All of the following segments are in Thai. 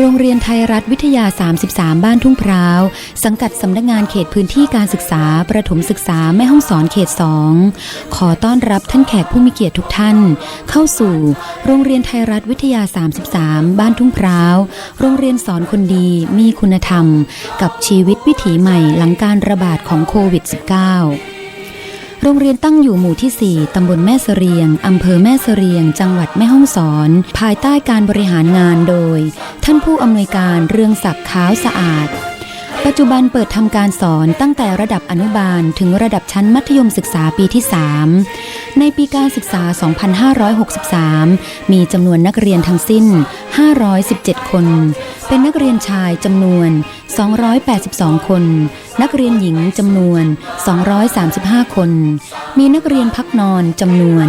โรงเรียนไทยรัฐวิทยา 33 บ้านทุ่งพร้าว สังกัดสำนักงานเขตพื้นที่การศึกษา ประถมศึกษาแม่ห้องสอนเขต 2 ขอต้อนรับท่านแขกผู้มีเกียรติทุกท่าน เข้าสู่ โรงเรียนไทยรัฐวิทยา 33 บ้านทุ่งพร้าว โรงเรียนสอนคนดีมีคุณธรรม กับชีวิตวิถีใหม่หลังการระบาดของโควิด -19 โรงเรียนตั้งอยู่หมู่ที่ 4 ตำบลแม่เสรียง อำเภอแม่เสรียง จังหวัดแม่ฮ่องสอน ภายใต้การบริหารงานโดย ท่านผู้อำนวยการเรืองศักดิ์ขาวสะอาด ปัจจุบันเปิดทำการสอนตั้งแต่ระดับอนุบาลถึงระดับชั้นมัธยมศึกษาปีที่ 3 ในปีการศึกษา 2563 มีจำนวนนักเรียนทั้งสิ้น 517 คน เป็นนักเรียนชายจำนวน 282 คน นักเรียนหญิงจำนวน 235 คน มีนักเรียนพักนอนจำนวน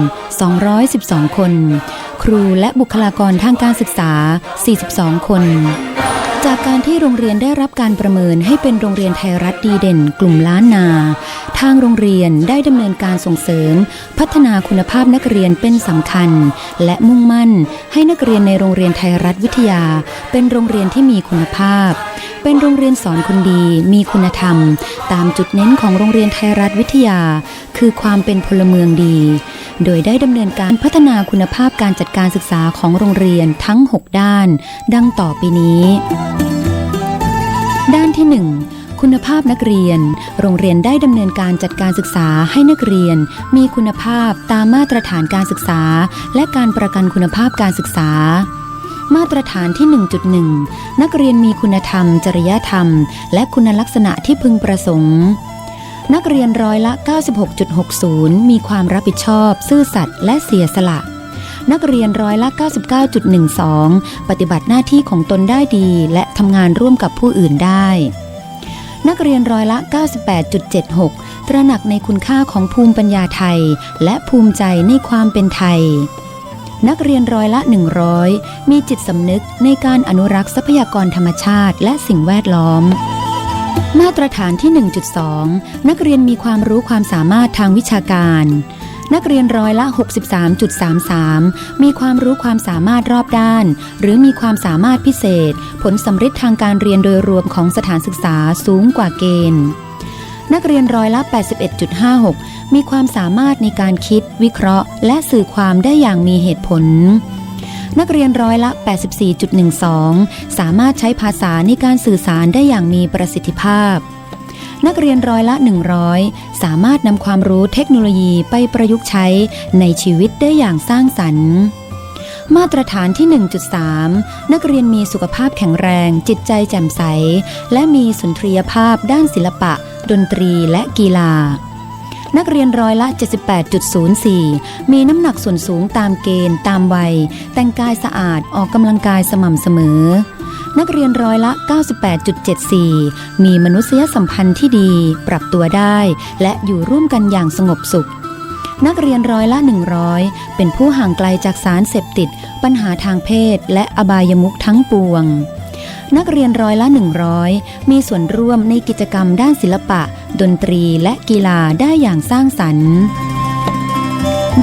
212 คน ครูและบุคลากรทางการศึกษา 42 คน จากการที่โรงเรียนได้รับการประเมินให้เป็นโรงเรียนไทยรัฐดีเด่น กลุ่มล้านนา ทางโรงเรียนได้ดำเนินการส่งเสริม พัฒนาคุณภาพนักเรียนเป็นสำคัญ และมุ่งมั่น ให้นักเรียนในโรงเรียนไทยรัฐวิทยา เป็นโรงเรียนที่มีคุณภาพ เป็นโรงเรียนสอนคนดี มีคุณธรรม ตามจุดเน้นของโรงเรียนไทยรัฐวิทยา คือความเป็นพลเมืองดี โดยได้ดำเนินการพัฒนาคุณภาพการจัดการศึกษาของโรงเรียนทั้ง 6 ด้าน ดังต่อไปนี้ ด้านที่ 1คุณภาพนักเรียน โรงเรียนได้ดำเนินการจัดการศึกษาให้นักเรียน มีคุณภาพตามมาตรฐานการศึกษา และการประกันคุณภาพการศึกษา มาตรฐานที่ 1.1 นักเรียนมีคุณธรรม จริยธรรม และคุณลักษณะที่พึงประสงค์ นักเรียนร้อยละ 96.60 มีความรับผิดชอบ ซื่อสัตย์และเสียสละ นักเรียนร้อยละ 99.12 ปฏิบัติหน้าที่ของตนได้ดี และทำงานร่วมกับผู้อื่นได้ นักเรียนร้อยละ 98.76 ตระหนักในคุณค่าของภูมิปัญญาไทย และภูมิใจในความเป็นไทยนักเรียนร้อยละ 100 มีจิตสำนึกในการอนุรักษ์ทรัพยากรธรรมชาติและสิ่งแวดล้อม มาตรฐานที่ 1.2 นักเรียนมีความรู้ความสามารถทางวิชาการ นักเรียนร้อยละ 63.33 มีความรู้ความสามารถรอบด้าน หรือมีความสามารถพิเศษ ผลสำฤทธิ์ทางการเรียนโดยรวมของสถานศึกษาสูงกว่าเกณฑ์ นักเรียนร้อยละ 81.56 มีความสามารถในการคิด วิเคราะห์ และสื่อความได้อย่างมีเหตุผล นักเรียนร้อยละ 84.12 สามารถใช้ภาษาในการสื่อสารได้อย่างมีประสิทธิภาพ นักเรียนร้อยละ 100 สามารถนำความรู้เทคโนโลยีไปประยุกต์ใช้ในชีวิตได้อย่างสร้างสรรค์มาตรฐานที่ 1.3 นักเรียนมีสุขภาพแข็งแรง จิตใจแจ่มใส และมีสุนทรียภาพด้านศิลปะ ดนตรีและกีฬา นักเรียนร้อยละ 78.04 มีน้ำหนักส่วนสูงตามเกณฑ์ตามวัย แต่งกายสะอาดออกกำลังกายสม่ำเสมอ นักเรียนร้อยละ 98.74 มีมนุษยสัมพันธ์ที่ดี ปรับตัวได้ และอยู่ร่วมกันอย่างสงบสุขนักเรียนร้อยละ 100 เป็นผู้ห่างไกลจากสารเสพติด ปัญหาทางเพศ และอบายมุขทั้งปวง นักเรียนร้อยละ 100 มีส่วนร่วมในกิจกรรมด้านศิลปะ ดนตรีและกีฬาได้อย่างสร้างสรรค์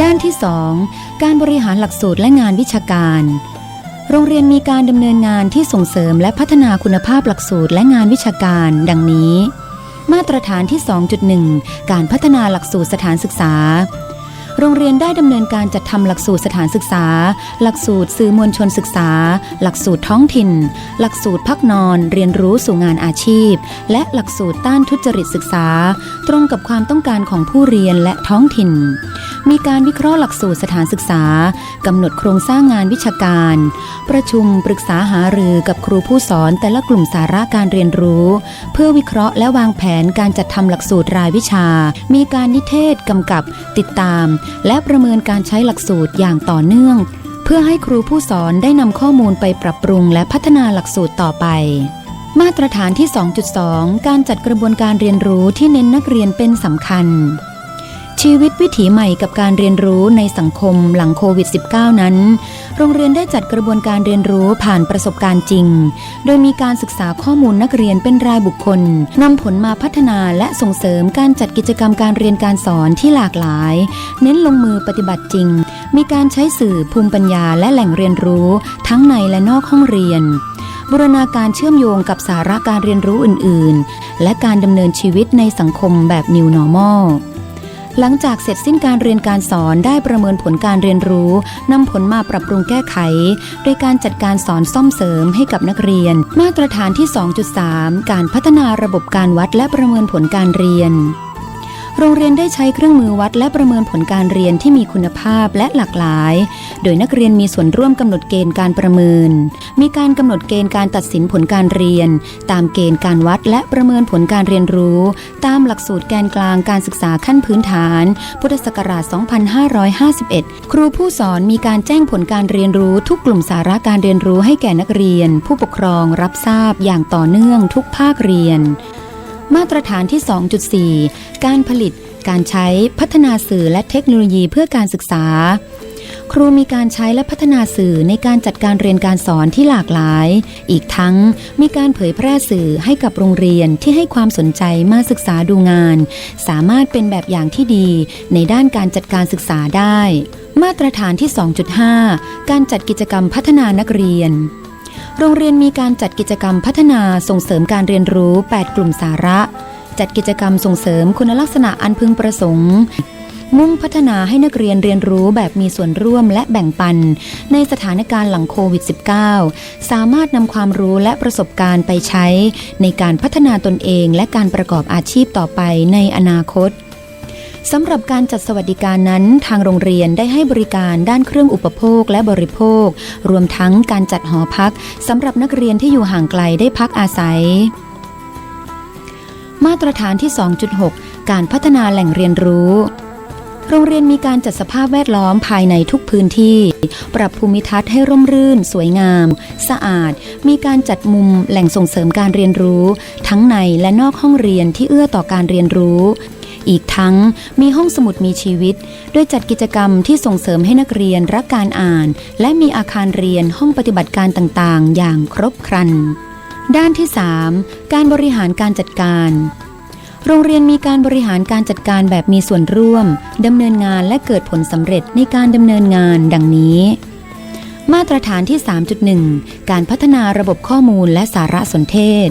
ด้านที่ 2 การบริหารหลักสูตรและงานวิชาการ โรงเรียนมีการดำเนินงานที่ส่งเสริมและพัฒนาคุณภาพหลักสูตรและงานวิชาการ ดังนี้ มาตรฐานที่ 2.1 การพัฒนาหลักสูตรสถานศึกษา โรงเรียนได้ดำเนินการจัดทำหลักสูตรสถานศึกษา หลักสูตรสื่อมวลชนศึกษา หลักสูตรท้องถิ่น หลักสูตรพักนอนเรียนรู้สู่งานอาชีพ และหลักสูตรต้านทุจริตศึกษา ตรงกับความต้องการของผู้เรียนและท้องถิ่น มีการวิเคราะห์หลักสูตรสถานศึกษากำหนดโครงสร้างงานวิชาการ ประชุมปรึกษาหารือกับครูผู้สอนแต่ละกลุ่มสาระการเรียนรู้ เพื่อวิเคราะห์และวางแผนการจัดทำหลักสูตรรายวิชา มีการนิเทศกำกับ ติดตาม และประเมินการใช้หลักสูตรอย่างต่อเนื่อง เพื่อให้ครูผู้สอนได้นำข้อมูลไปปรับปรุงและพัฒนาหลักสูตรต่อไปมาตรฐานที่ 2.2 การจัดกระบวนการเรียนรู้ที่เน้นนักเรียนเป็นสำคัญ ชีวิตวิถีใหม่กับการเรียนรู้ในสังคมหลังโควิด -19 นั้น โรงเรียนได้จัดกระบวนการเรียนรู้ผ่านประสบการณ์จริง โดยมีการศึกษาข้อมูลนักเรียนเป็นรายบุคคลนำผลมาพัฒนาและส่งเสริมการจัดกิจกรรมการเรียนการสอนที่หลากหลาย เน้นลงมือปฏิบัติจริง มีการใช้สื่อภูมิปัญญาและแหล่งเรียนรู้ ทั้งในและนอกห้องเรียนบูรณาการเชื่อมโยงกับสาระการเรียนรู้อื่น ๆ และการดำเนินชีวิตในสังคมแบบ New Normal หลังจากเสร็จสิ้นการเรียนการสอนได้ประเมินผลการเรียนรู้นำผลมาปรับปรุงแก้ไข โดยการจัดการสอนซ่อมเสริมให้กับนักเรียน มาตรฐานที่ 2.3 การพัฒนาระบบการวัดและประเมินผลการเรียน โรงเรียนได้ใช้เครื่องมือวัดและประเมินผลการเรียนที่มีคุณภาพและหลากหลาย โดยนักเรียนมีส่วนร่วมกำหนดเกณฑ์การประเมิน มีการกำหนดเกณฑ์การตัดสินผลการเรียน ตามเกณฑ์การวัดและประเมินผลการเรียนรู้ ตามหลักสูตรแกนกลางการศึกษาขั้นพื้นฐาน พุทธศักราช 2551 ครูผู้สอนมีการแจ้งผลการเรียนรู้ทุกกลุ่มสาระการเรียนรู้ให้แก่นักเรียน ผู้ปกครองรับทราบอย่างต่อเนื่องทุกภาคเรียน มาตรฐานที่ 2.4 การผลิต การใช้ พัฒนาสื่อและเทคโนโลยีเพื่อการศึกษา ครูมีการใช้และพัฒนาสื่อในการจัดการเรียนการสอนที่หลากหลาย อีกทั้งมีการเผยแพร่สื่อให้กับโรงเรียนที่ให้ความสนใจมาศึกษาดูงาน สามารถเป็นแบบอย่างที่ดีในด้านการจัดการศึกษาได้ มาตรฐานที่ 2.5 การจัดกิจกรรมพัฒนานักเรียน โรงเรียนมีการจัดกิจกรรมพัฒนาส่งเสริมการเรียนรู้ 8 กลุ่มสาระ จัดกิจกรรมส่งเสริมคุณลักษณะอันพึงประสงค์ มุ่งพัฒนาให้นักเรียนเรียนรู้แบบมีส่วนร่วมและแบ่งปัน ในสถานการณ์หลังโควิด -19 สามารถนำความรู้และประสบการณ์ไปใช้ ในการพัฒนาตนเองและการประกอบอาชีพต่อไปในอนาคต สำหรับการจัดสวัสดิการนั้นทางโรงเรียนได้ให้บริการด้านเครื่องอุปโภคและบริโภค รวมทั้งการจัดหอพักสำหรับนักเรียนที่อยู่ห่างไกลได้พักอาศัย มาตรฐานที่ 2.6 การพัฒนาแหล่งเรียนรู้โรงเรียนมีการจัดสภาพแวดล้อมภายในทุกพื้นที่ ปรับภูมิทัศน์ให้ร่มรื่น สวยงาม สะอาด มีการจัดมุมแหล่งส่งเสริมการเรียนรู้ ทั้งในและนอกห้องเรียนที่เอื้อต่อการเรียนรู้ อีกทั้งมีห้องสมุดมีชีวิตโดยจัดกิจกรรมที่ส่งเสริมให้นักเรียนรักการอ่าน และมีอาคารเรียนห้องปฏิบัติการต่างๆ อย่างครบครัน ด้านที่ 3 การบริหารการจัดการโรงเรียนมีการบริหารการจัดการแบบมีส่วนร่วมดำเนินงานและเกิดผลสำเร็จในการดำเนินงานดังนี้ มาตรฐานที่ 3.1 การพัฒนาระบบข้อมูลและสารสนเทศ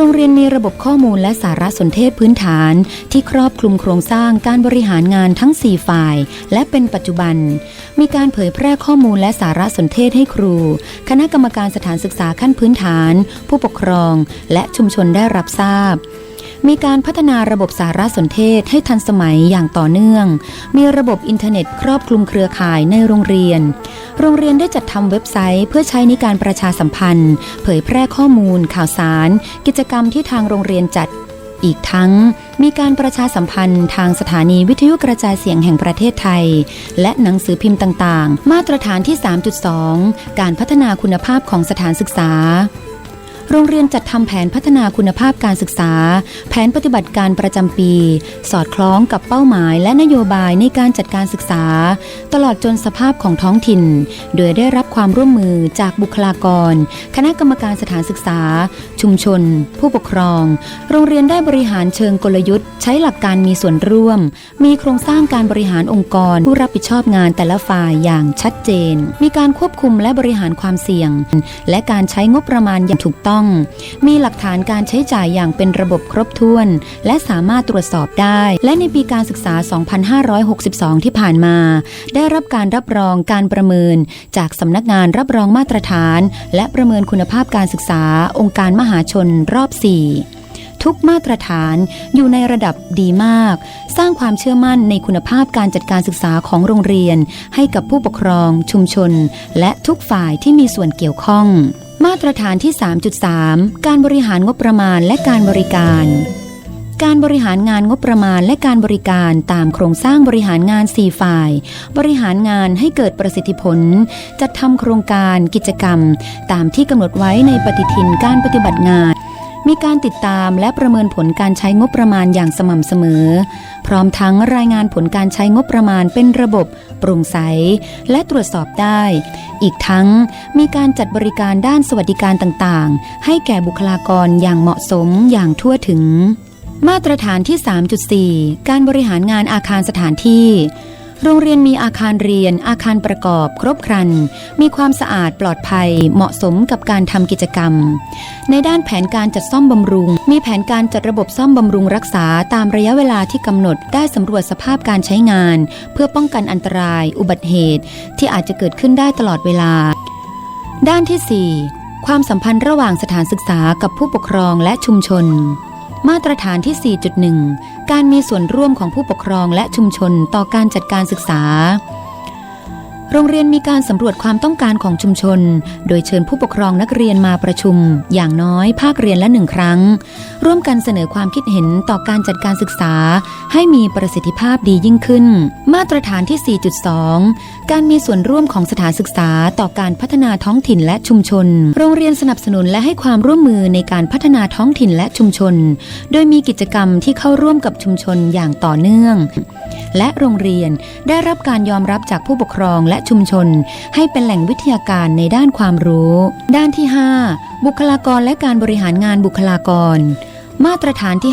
โรงเรียนมีระบบข้อมูลและสารสนเทศพื้นฐาน ที่ครอบคลุมโครงสร้างการบริหารงานทั้ง 4 ฝ่าย และเป็นปัจจุบัน มีการเผยแพร่ข้อมูลและสารสนเทศให้ครู คณะกรรมการสถานศึกษาขั้นพื้นฐาน ผู้ปกครอง และชุมชนได้รับทราบ มีการพัฒนาระบบสารสนเทศให้ทันสมัยอย่างต่อเนื่อง มีระบบอินเทอร์เน็ตครอบคลุมเครือข่ายในโรงเรียน โรงเรียนได้จัดทำเว็บไซต์ เพื่อใช้ในการประชาสัมพันธ์ เผยแพร่ข้อมูล ข่าวสาร กิจกรรมที่ทางโรงเรียนจัดอีกทั้งมีการประชาสัมพันธ์ทางสถานีวิทยุกระจายเสียงแห่งประเทศไทย และหนังสือพิมพ์ต่าง ๆ มาตรฐานที่ 3.2 การพัฒนาคุณภาพของสถานศึกษา โรงเรียนจัดทำแผนพัฒนาคุณภาพการศึกษา แผนปฏิบัติการประจำปี สอดคล้องกับเป้าหมายและนโยบายในการจัดการศึกษา ตลอดจนสภาพของท้องถิ่น โดยได้รับความร่วมมือจากบุคลากร คณะกรรมการสถานศึกษา ชุมชน ผู้ปกครอง โรงเรียนได้บริหารเชิงกลยุทธ์ ใช้หลักการมีส่วนร่วม มีโครงสร้างการบริหารองค์กร ผู้รับผิดชอบงานแต่ละฝ่ายอย่างชัดเจน มีการควบคุมและบริหารความเสี่ยง และการใช้งบประมาณอย่างถูกต้องต้อง มีหลักฐานการใช้จ่ายอย่างเป็นระบบครบถ้วน และสามารถตรวจสอบได้ และในปีการศึกษา 2562 ที่ผ่านมา ได้รับการรับรองการประเมิน จากสำนักงานรับรองมาตรฐาน และประเมินคุณภาพการศึกษา องค์การมหาชนรอบ 4ทุกมาตรฐานอยู่ในระดับดีมาก สร้างความเชื่อมั่นในคุณภาพการจัดการศึกษาของโรงเรียน ให้กับผู้ปกครองชุมชน และทุกฝ่ายที่มีส่วนเกี่ยวข้อง มาตรฐานที่ 3.3 การบริหารงบประมาณและการบริการ การบริหารงานงบประมาณและการบริการตามโครงสร้างบริหารงาน 4 ฝ่าย บริหารงานให้เกิดประสิทธิผล จัดทำโครงการกิจกรรม ตามที่กำหนดไว้ในปฏิทินการปฏิบัติงาน มีการติดตามและประเมินผลการใช้งบประมาณอย่างสม่ำเสมอ พร้อมทั้งรายงานผลการใช้งบประมาณเป็นระบบโปร่งใส และตรวจสอบได้ อีกทั้งมีการจัดบริการด้านสวัสดิการต่างๆ ให้แก่บุคลากรอย่างเหมาะสมอย่างทั่วถึง มาตรฐานที่ 3.4 การบริหารงานอาคารสถานที่ โรงเรียนมีอาคารเรียน อาคารประกอบครบครัน มีความสะอาดปลอดภัย เหมาะสมกับการทำกิจกรรม ในด้านแผนการจัดซ่อมบำรุง มีแผนการจัดระบบซ่อมบำรุงรักษาตามระยะเวลาที่กำหนดได้สำรวจสภาพการใช้งาน เพื่อป้องกันอันตราย อุบัติเหตุ ที่อาจจะเกิดขึ้นได้ตลอดเวลา ด้านที่ 4 ความสัมพันธ์ระหว่างสถานศึกษากับผู้ปกครองและชุมชนมาตรฐานที่ 4.1 การมีส่วนร่วมของผู้ปกครองและชุมชนต่อการจัดการศึกษา โรงเรียนมีการสำรวจความต้องการของชุมชน โดยเชิญผู้ปกครองนักเรียนมาประชุม อย่างน้อยภาคเรียนละหนึ่งครั้ง ร่วมกันเสนอความคิดเห็นต่อการจัดการศึกษา ให้มีประสิทธิภาพดียิ่งขึ้น มาตรฐานที่ 4.2 การมีส่วนร่วมของสถานศึกษาต่อการพัฒนาท้องถิ่นและชุมชน โรงเรียนสนับสนุนและให้ความร่วมมือในการพัฒนาท้องถิ่นและชุมชน โดยมีกิจกรรมที่เข้าร่วมกับชุมชนอย่างต่อเนื่อง และโรงเรียนได้รับการยอมรับจากผู้ปกครองและชุมชน ให้เป็นแหล่งวิทยาการในด้านความรู้ ด้านที่ 5 บุคลากรและการบริหารงานบุคลากร มาตรฐานที่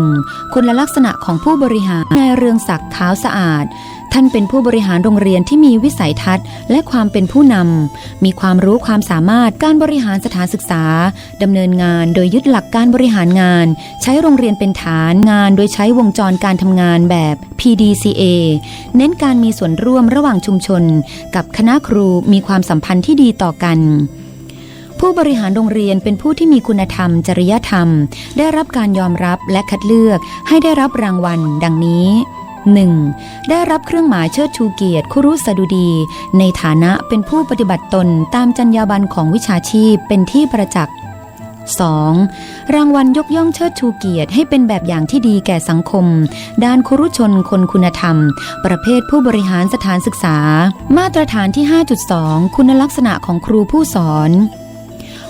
5.1 คุณลักษณะของผู้บริหารนายเรืองศักดิ์เท้าสะอาด ท่านเป็นผู้บริหารโรงเรียนที่มีวิสัยทัศน์ และความเป็นผู้นำ มีความรู้ความสามารถการบริหารสถานศึกษาดำเนินงานโดยยึดหลักการบริหารงาน ใช้โรงเรียนเป็นฐานงาน โดยใช้วงจรการทำงานแบบ PDCA เน้นการมีส่วนร่วมระหว่างชุมชน กับคณะครูมีความสัมพันธ์ที่ดีต่อกันผู้บริหารโรงเรียนเป็นผู้ที่มีคุณธรรม จริยธรรม ได้รับการยอมรับและคัดเลือกให้ได้รับรางวัล ดังนี้ 1. ได้รับเครื่องหมายเชิดชูเกียรติคุรุสดุดี ในฐานะเป็นผู้ปฏิบัติตนตามจรรยาบรรณของวิชาชีพเป็นที่ประจักษ์ 2. รางวัลยกย่องเชิดชูเกียรติให้เป็นแบบอย่างที่ดีแก่สังคม ด้านครุชนคนคุณธรรม ประเภทผู้บริหารสถานศึกษา มาตรฐานที่ 5.2 คุณลักษณะของครูผู้สอน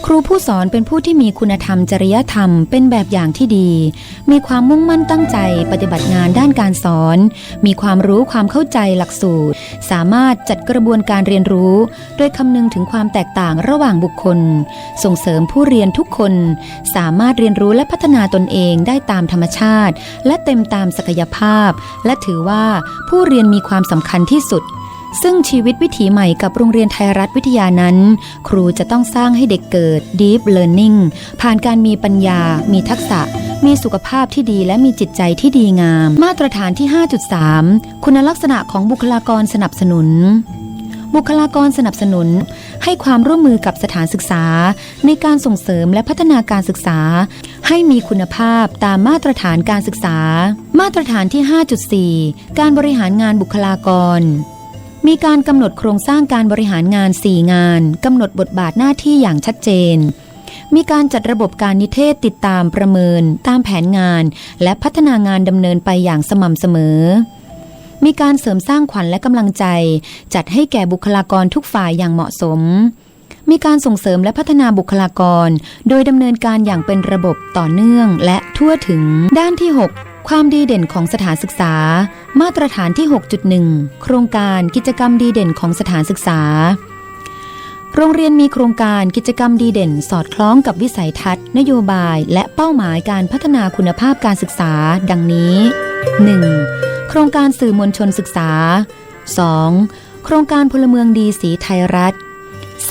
ครูผู้สอนเป็นผู้ที่มีคุณธรรมจริยธรรมเป็นแบบอย่างที่ดี มีความมุ่งมั่นตั้งใจปฏิบัติงานด้านการสอน มีความรู้ความเข้าใจหลักสูตร สามารถจัดกระบวนการเรียนรู้ โดยคำนึงถึงความแตกต่างระหว่างบุคคล ส่งเสริมผู้เรียนทุกคน สามารถเรียนรู้และพัฒนาตนเองได้ตามธรรมชาติ และเต็มตามศักยภาพ และถือว่าผู้เรียนมีความสำคัญที่สุด ซึ่งชีวิตวิถีใหม่กับโรงเรียนไทยรัฐวิทยานั้น ครูจะต้องสร้างให้เด็กเกิด Deep Learning ผ่านการมีปัญญา มีทักษะ มีสุขภาพที่ดีและมีจิตใจที่ดีงาม มาตรฐานที่ 5.3 คุณลักษณะของบุคลากรสนับสนุนบุคลากรสนับสนุน ให้ความร่วมมือกับสถานศึกษา ในการส่งเสริมและพัฒนาการศึกษา ให้มีคุณภาพตามมาตรฐานการศึกษา มาตรฐานที่ 5.4 การบริหารงานบุคลากร มีการกำหนดโครงสร้างการบริหารงาน 4 งานกำหนดบทบาทหน้าที่อย่างชัดเจน มีการจัดระบบการนิเทศติดตามประเมิน ตามแผนงาน และพัฒนางานดำเนินไปอย่างสม่ำเสมอ มีการเสริมสร้างขวัญและกำลังใจ จัดให้แก่บุคลากรทุกฝ่ายอย่างเหมาะสม มีการส่งเสริมและพัฒนาบุคลากร โดยดำเนินการอย่างเป็นระบบต่อเนื่องและทั่วถึง ด้านที่ 6 ความดีเด่นของสถานศึกษา มาตรฐานที่ 6.1 โครงการกิจกรรมดีเด่นของสถานศึกษา โรงเรียนมีโครงการกิจกรรมดีเด่น สอดคล้องกับวิสัยทัศน์ นโยบาย และเป้าหมายการพัฒนาคุณภาพการศึกษา ดังนี้ 1. โครงการสื่อมวลชนศึกษา 2. โครงการพลเมืองดีสีไทยรัฐ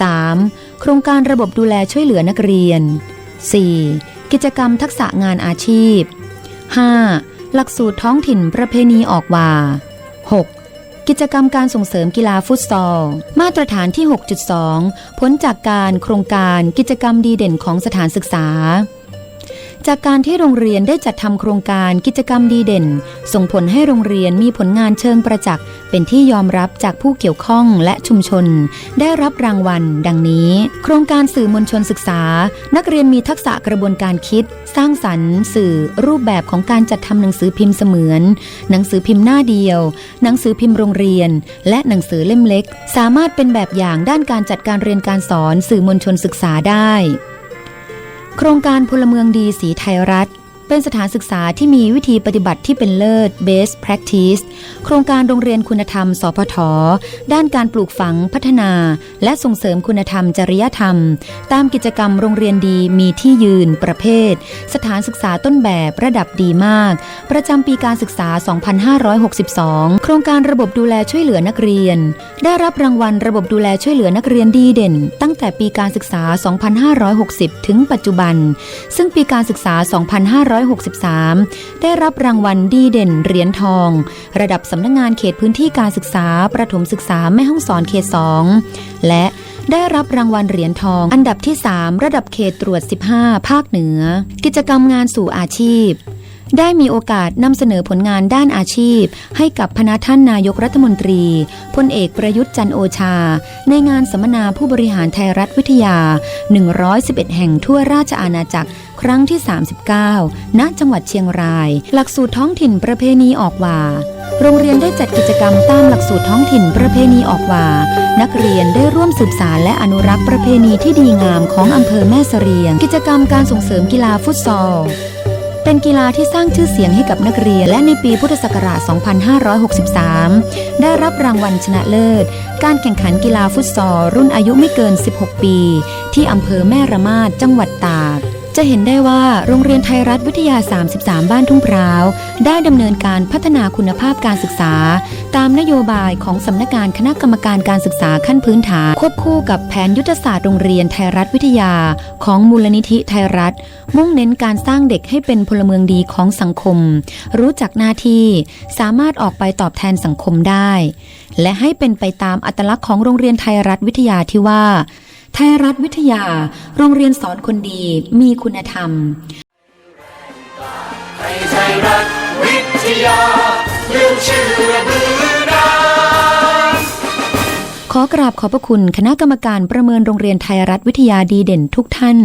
3. โครงการระบบดูแลช่วยเหลือนักเรียน 4. กิจกรรมทักษะงานอาชีพ 5. หลักสูตรท้องถิ่นประเพณีออกว่า 6. กิจกรรมการส่งเสริมกีฬาฟุตซอล มาตรฐานที่ 6.2 ผลจากการโครงการกิจกรรมดีเด่นของสถานศึกษา จากการที่โรงเรียนได้จัดทำโครงการกิจกรรมดีเด่น ส่งผลให้โรงเรียนมีผลงานเชิงประจักษ์ เป็นที่ยอมรับจากผู้เกี่ยวข้องและชุมชน ได้รับรางวัล ดังนี้ โครงการสื่อมวลชนศึกษา นักเรียนมีทักษะกระบวนการคิด สร้างสรรค์ สื่อ รูปแบบของการจัดทำหนังสือพิมพ์เสมือน หนังสือพิมพ์หน้าเดียว หนังสือพิมพ์โรงเรียน และหนังสือเล่มเล็ก สามารถเป็นแบบอย่างด้านการจัดการเรียนการสอนสื่อมวลชนศึกษาได้ โครงการพลเมืองดีสีไทยรัฐ เป็นสถานศึกษาที่มีวิธีปฏิบัติที่เป็นเลิศ best practice โครงการโรงเรียนคุณธรรม สพท ด้านการปลูกฝังพัฒนา และส่งเสริมคุณธรรมจริยธรรม ตามกิจกรรมโรงเรียนดีมีที่ยืน ประเภท สถานศึกษาต้นแบบระดับดีมาก ประจำปีการศึกษา 2562 โครงการระบบดูแลช่วยเหลือนักเรียน ได้รับรางวัลระบบดูแลช่วยเหลือนักเรียนดีเด่น ตั้งแต่ปีการศึกษา 2560 ถึงปัจจุบัน ซึ่งปีการศึกษา 2,500 2563 ได้รับรางวัลดีเด่นเหรียญทอง ระดับสำนักงงานเขตพื้นที่การศึกษา ประถมศึกษาแม่ห้องสอนเขต 2 และได้รับรางวัลเหรียญทอง อันดับที่ 3 ระดับเขตตรวจ 15 ภาคเหนือ กิจกรรมงานสู่อาชีพ ได้มีโอกาสนำเสนอผลงานด้านอาชีพ ให้กับพนักท่านนายกรัฐมนตรีพลเอกประยุทธ์จันโอชา ในงานสัมมนาผู้บริหารไทยรัฐวิทยา 111 แห่งทั่วราชอาณาจักรครั้งที่ 39 ณ จังหวัดเชียงราย หลักสูตรท้องถิ่นประเพณีออกว่า โรงเรียนได้จัดกิจกรรมตามหลักสูตรท้องถิ่นประเพณีออกว่า นักเรียนได้ร่วมสืบสารและอนุรักษ์ประเพณีที่ดีงามของอำเภอแม่เสรียง กิจกรรมการส่งเสริมกีฬาฟุตซอล เป็นกีฬาที่สร้างชื่อเสียงให้กับนักเรียน และในปีพุทธศักราช 2563 ได้รับรางวัลชนะเลิศ การแข่งขันกีฬาฟุตซอลรุ่นอายุไม่เกิน 16 ปี ที่อำเภอแม่ระมาดจังหวัดตาก จะเห็นได้ว่าโรงเรียนไทยรัฐวิทยา 33 บ้านทุ่งพร้าว ได้ดำเนินการพัฒนาคุณภาพการศึกษา ตามนโยบายของสำนักงานคณะกรรมการการศึกษาขั้นพื้นฐาน ควบคู่กับแผนยุทธศาสตร์โรงเรียนไทยรัฐวิทยา ของมูลนิธิไทยรัฐ มุ่งเน้นการสร้างเด็กให้เป็นพลเมืองดีของสังคม รู้จักหน้าที่สามารถออกไปตอบแทนสังคมได้ และให้เป็นไปตามอัตลักษณ์ของโรงเรียนไทยรัฐวิทยาที่ว่า ไทยรัฐวิทยา โรงเรียนสอนคนดีมีคุณธรรมให้ไทยรัฐวิทยาเรื่องเชื่อบือนาขอกราบขอบพระคุณคณะกรรมการประเมินโรงเรียนไทยรัฐวิทยาดีเด่นทุกท่าน